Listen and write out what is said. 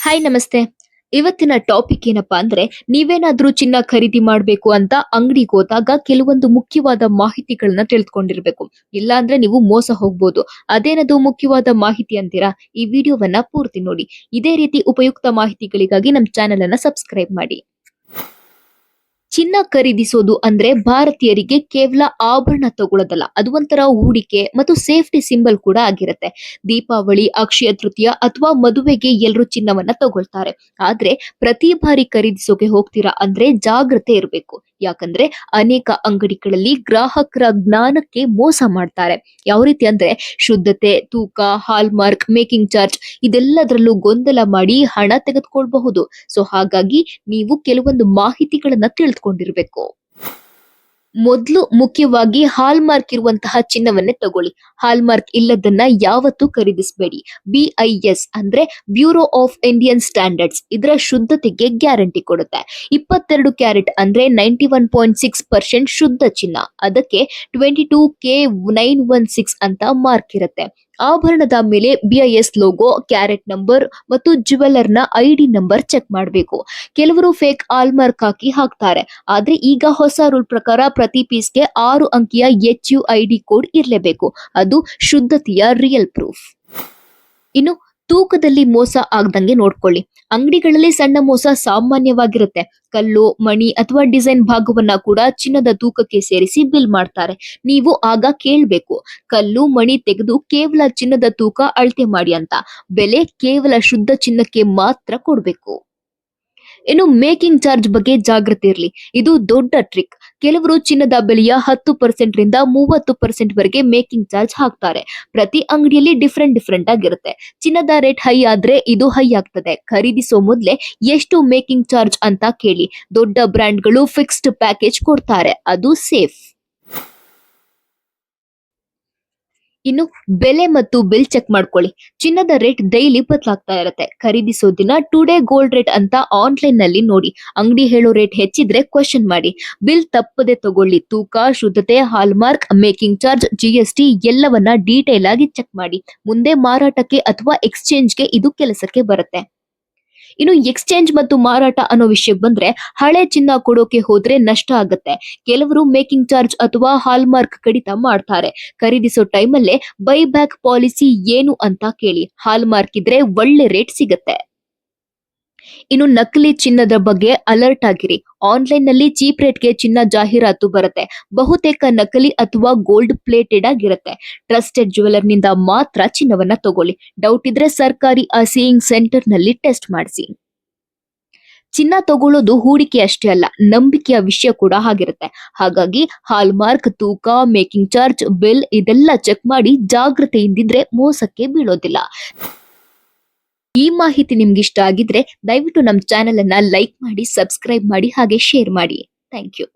Hi ನಮಸ್ತೆ. ಇವತ್ತಿನ topic ಏನಪ್ಪಾ ಅಂದ್ರೆ ನೀವೇನಾದ್ರೂ ಚಿನ್ನ ಖರೀದಿ ಮಾಡ್ಬೇಕು ಅಂತ ಅಂಗಡಿಗೆ ಹೋದಾಗ ಕೆಲವೊಂದು ಮುಖ್ಯವಾದ ಮಾಹಿತಿಗಳನ್ನ ತಿಳ್ಕೊಂಡಿರ್ಬೇಕು. ಇಲ್ಲ ಅಂದ್ರೆ ನೀವು ಮೋಸ ಹೋಗ್ಬೋದು. ಅದೇನದು ಮುಖ್ಯವಾದ ಮಾಹಿತಿ ಅಂತೀರಾ? ಈ ವಿಡಿಯೋವನ್ನ ಪೂರ್ತಿ ನೋಡಿ. ಇದೇ ರೀತಿ ಉಪಯುಕ್ತ ಮಾಹಿತಿಗಳಿಗಾಗಿ ನಮ್ಮ ಚಾನೆಲ್ ಅನ್ನ ಸಬ್ಸ್ಕ್ರೈಬ್ ಮಾಡಿ. ಚಿನ್ನ ಖರೀದಿಸೋದು ಅಂದ್ರೆ ಭಾರತೀಯರಿಗೆ ಕೇವಲ ಆಭರಣ ತಗೊಳ್ಳೋದಲ್ಲ ಅದು ಒಂಥರ ಹೂಡಿಕೆ ಮತ್ತು ಸೇಫ್ಟಿ ಸಿಂಬಲ್ ಕೂಡ ಆಗಿರುತ್ತೆ. ದೀಪಾವಳಿ, ಅಕ್ಷಯ ತೃತೀಯ ಅಥವಾ ಮದುವೆಗೆ ಎಲ್ಲರೂ ಚಿನ್ನವನ್ನ ತಗೊಳ್ತಾರೆ. ಆದ್ರೆ ಪ್ರತಿ ಬಾರಿ ಖರೀದಿಸೋಕೆ ಹೋಗ್ತೀರಾ ಅಂದ್ರೆ ಜಾಗ್ರತೆ ಇರಬೇಕು. ಯಾಕಂದ್ರೆ ಅನೇಕ ಅಂಗಡಿಗಳಲ್ಲಿ ಗ್ರಾಹಕರ ಜ್ಞಾನಕ್ಕೆ ಮೋಸ ಮಾಡ್ತಾರೆ. ಯಾವ ರೀತಿ ಅಂದ್ರೆ ಶುದ್ಧತೆ, ತೂಕ ಹಾಲ್ಮಾರ್ಕ್ ಮೇಕಿಂಗ್ ಚಾರ್ಜ್ ಇದೆಲ್ಲದರಲ್ಲೂ ಗೊಂದಲ ಮಾಡಿ ಹಣ ತೆಗೆದುಕೊಳ್ಬಹುದು. ಸೊ ಹಾಗಾಗಿ ನೀವು ಕೆಲವೊಂದು ಮಾಹಿತಿಗಳನ್ನ ತಿಳಿದುಕೊಂಡಿರ್ಬೇಕು. ಮೊದಲು ಮುಖ್ಯವಾಗಿ ಹಾಲ್ಮಾರ್ಕ್ ಇರುವಂತಹ ಚಿನ್ನವನ್ನೇ ತಗೊಳ್ಳಿ. ಹಾಲ್ಮಾರ್ಕ್ ಇಲ್ಲದನ್ನ ಯಾವತ್ತೂ ಖರೀದಿಸಬೇಡಿ. ಬಿಐಎಸ್ ಅಂದ್ರೆ ಬ್ಯೂರೋ ಆಫ್ ಇಂಡಿಯನ್ ಸ್ಟ್ಯಾಂಡರ್ಡ್ಸ್. ಇದರ ಶುದ್ಧತೆಗೆ ಗ್ಯಾರಂಟಿ ಕೊಡುತ್ತೆ. ಇಪ್ಪತ್ತೆರಡು ಕ್ಯಾರೆಟ್ ಅಂದ್ರೆ ninety one point six percent ಶುದ್ಧ ಚಿನ್ನ. ಅದಕ್ಕೆ twenty two K nine one six ಅಂತ ಮಾರ್ಕ್ ಇರುತ್ತೆ. ಆಭರಣದ ಮೇಲೆ ಬಿಐಎಸ್ ಲೋಗೋ ಕ್ಯಾರೆಟ್ ನಂಬರ್ ಮತ್ತು ಜುವೆಲ್ಲರ್ನ ಐಡಿ ನಂಬರ್ ಚೆಕ್ ಮಾಡಬೇಕು. ಕೆಲವರು ಫೇಕ್ ಆಲ್ಮಾರ್ಕ್ ಹಾಕಿ ಹಾಕ್ತಾರೆ. ಆದ್ರೆ ಈಗ ಹೊಸ ರೂಲ್ ಪ್ರಕಾರ ಪ್ರತಿ ಪೀಸ್ಗೆ ಆರು ಅಂಕಿಯ ಎಚ್ ಯು ಐಡಿ ಕೋಡ್ ಇರಲೇಬೇಕು. ಅದು ಶುದ್ಧತೆಯ ರಿಯಲ್ ಪ್ರೂಫ್ ಇನ್ನು ತೂಕದಲ್ಲಿ ಮೋಸ ಆಗ್ದಂಗೆ ನೋಡ್ಕೊಳ್ಳಿ. ಅಂಗಡಿಗಳಲ್ಲಿ ಸಣ್ಣ ಮೋಸ ಸಾಮಾನ್ಯವಾಗಿರುತ್ತೆ. ಕಲ್ಲು, ಮಣಿ ಅಥವಾ ಡಿಸೈನ್ ಭಾಗವನ್ನ ಕೂಡ ಚಿನ್ನದ ತೂಕಕ್ಕೆ ಸೇರಿಸಿ ಬಿಲ್ ಮಾಡ್ತಾರೆ. ನೀವು ಆಗ ಕೇಳ್ಬೇಕು. ಕಲ್ಲು, ಮಣಿ ತೆಗೆದು ಕೇವಲ ಚಿನ್ನದ ತೂಕ ಅಳತೆ ಮಾಡಿ ಅಂತ. ಬೆಲೆ ಕೇವಲ ಶುದ್ಧ ಚಿನ್ನಕ್ಕೆ ಮಾತ್ರ ಕೊಡ್ಬೇಕು. ಇನ್ನು ಮೇಕಿಂಗ್ ಚಾರ್ಜ್ ಬಗ್ಗೆ ಜಾಗೃತಿ ಇರಲಿ. ಇದು ದೊಡ್ಡ ಟ್ರಿಕ್. ಕೆಲವರು ಚಿನ್ನದ ಬೆಲೆಯ ಹತ್ತು ಪರ್ಸೆಂಟ್ ರಿಂದ ಮೂವತ್ತು ಪರ್ಸೆಂಟ್ ವರೆಗೆ ಮೇಕಿಂಗ್ ಚಾರ್ಜ್ ಹಾಕ್ತಾರೆ. ಪ್ರತಿ ಅಂಗಡಿಯಲ್ಲಿ ಡಿಫ್ರೆಂಟ್ ಡಿಫ್ರೆಂಟ್ ಆಗಿರುತ್ತೆ. ಚಿನ್ನದ ರೇಟ್ ಹೈ ಆದ್ರೆ ಇದು ಹೈ ಆಗ್ತದೆ. ಖರೀದಿಸೋ ಮೊದಲೇ ಎಷ್ಟು ಮೇಕಿಂಗ್ ಚಾರ್ಜ್ ಅಂತ ಕೇಳಿ. ದೊಡ್ಡ ಬ್ರ್ಯಾಂಡ್ಗಳು ಫಿಕ್ಸ್ಡ್ ಪ್ಯಾಕೇಜ್ ಕೊಡ್ತಾರೆ. ಅದು ಸೇಫ್. ಇನ್ನು ಬೆಲೆ ಮತ್ತು ಬಿಲ್ ಚೆಕ್ ಮಾಡ್ಕೊಳ್ಳಿ. ಚಿನ್ನದ ರೇಟ್ ಡೈಲಿ ಬದಲಾಗ್ತಾ ಇರುತ್ತೆ. ಖರೀದಿಸೋ ದಿನ ಟುಡೇ ಗೋಲ್ಡ್ ರೇಟ್ ಅಂತ ಆನ್ಲೈನ್ನಲ್ಲಿ ನೋಡಿ. ಅಂಗಡಿ ಹೇಳೋ ರೇಟ್ ಹೆಚ್ಚಿದ್ರೆ ಕ್ವಶನ್ ಮಾಡಿ. ಬಿಲ್ ತಪ್ಪದೆ ತಗೊಳ್ಳಿ. ತೂಕ, ಶುದ್ಧತೆ ಹಾಲ್ಮಾರ್ಕ್ ಮೇಕಿಂಗ್ ಚಾರ್ಜ್ ಜಿಎಸ್ಟಿ ಎಲ್ಲವನ್ನ ಡೀಟೇಲ್ ಆಗಿ ಚೆಕ್ ಮಾಡಿ. ಮುಂದೆ ಮಾರಾಟಕ್ಕೆ ಅಥವಾ ಎಕ್ಸ್ಚೇಂಜ್ಗೆ ಇದು ಕೆಲಸಕ್ಕೆ ಬರುತ್ತೆ. ಇನ್ನು ಎಕ್ಸ್ಚೇಂಜ್ ಮತ್ತು ಮಾರಾಟ ಅನ್ನೋ ವಿಷಯಕ್ಕೆ ಬಂದ್ರೆ ಹಳೆ ಚಿನ್ನ ಕೊಡೋಕೆ ಹೋದ್ರೆ ನಷ್ಟ ಆಗುತ್ತೆ. ಕೆಲವರು ಮೇಕಿಂಗ್ ಚಾರ್ಜ್ ಅಥವಾ ಹಾಲ್ಮಾರ್ಕ್ ಕಡಿತ ಮಾಡ್ತಾರೆ. ಖರೀದಿಸೋ ಟೈಮಲ್ಲೇ ಬೈ ಬ್ಯಾಕ್ ಪಾಲಿಸಿ ಏನು ಅಂತ ಕೇಳಿ. ಹಾಲ್ಮಾರ್ಕ್ ಇದ್ರೆ ಒಳ್ಳೆ ರೇಟ್ ಸಿಗತ್ತೆ. ಇನ್ನು ನಕಲಿ ಚಿನ್ನದ ಬಗ್ಗೆ ಅಲರ್ಟ್ ಆಗಿರಿ. ಆನ್ಲೈನ್ನಲ್ಲಿ ಚೀಪ್ ರೇಟ್ಗೆ ಚಿನ್ನ ಜಾಹೀರಾತು ಬರುತ್ತೆ. ಬಹುತೇಕ ನಕಲಿ ಅಥವಾ ಗೋಲ್ಡ್ ಪ್ಲೇಟೆಡ್ ಆಗಿರುತ್ತೆ. ಟ್ರಸ್ಟೆಡ್ ಜ್ಯುವೆಲರ್ನಿಂದ ಮಾತ್ರ ಚಿನ್ನವನ್ನ ತಗೊಳ್ಳಿ. ಡೌಟ್ ಇದ್ರೆ ಸರ್ಕಾರಿ ಅಸೇಯಿಂಗ್ ಸೆಂಟರ್ನಲ್ಲಿ ಟೆಸ್ಟ್ ಮಾಡಿಸಿ. ಚಿನ್ನ ತಗೊಳ್ಳೋದು ಹೂಡಿಕೆ ಅಷ್ಟೇ ಅಲ್ಲ, ನಂಬಿಕೆಯ ವಿಷಯ ಕೂಡ ಆಗಿರುತ್ತೆ. ಹಾಗಾಗಿ ಹಾಲ್ಮಾರ್ಕ್ ತೂಕ ಮೇಕಿಂಗ್ ಚಾರ್ಜ್ ಬಿಲ್ ಇದೆಲ್ಲ ಚೆಕ್ ಮಾಡಿ ಜಾಗೃತೆಯಿಂದಿದ್ರೆ ಮೋಸಕ್ಕೆ ಬೀಳೋದಿಲ್ಲ. ಈ ಮಾಹಿತಿ ನಿಮ್ಗಿಷ್ಟ ಆಗಿದ್ರೆ ದಯವಿಟ್ಟು ನಮ್ಮ ಚಾನೆಲ್ ಅನ್ನ ಲೈಕ್ ಮಾಡಿ ಸಬ್ಸ್ಕ್ರೈಬ್ ಮಾಡಿ, ಹಾಗೆ ಶೇರ್ ಮಾಡಿ. Thank you